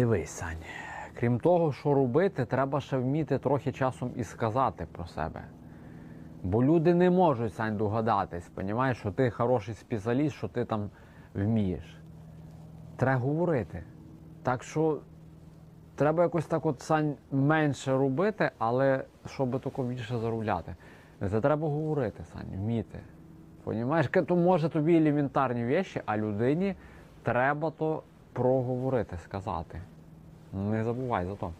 Дивись, Сань, крім того, що робити, треба ще вміти трохи часом і сказати про себе. Бо люди не можуть Сань догадатись, понімаєш, що ти хороший спеціаліст, що ти там вмієш. Треба говорити. Так що треба якось так от Сань менше робити, але щоб тако більше заробляти. Це треба говорити, Сань, вміти. Понімаєш, то може тобі елементарні речі, а людині треба то проговорити, сказати. Не забувай за то.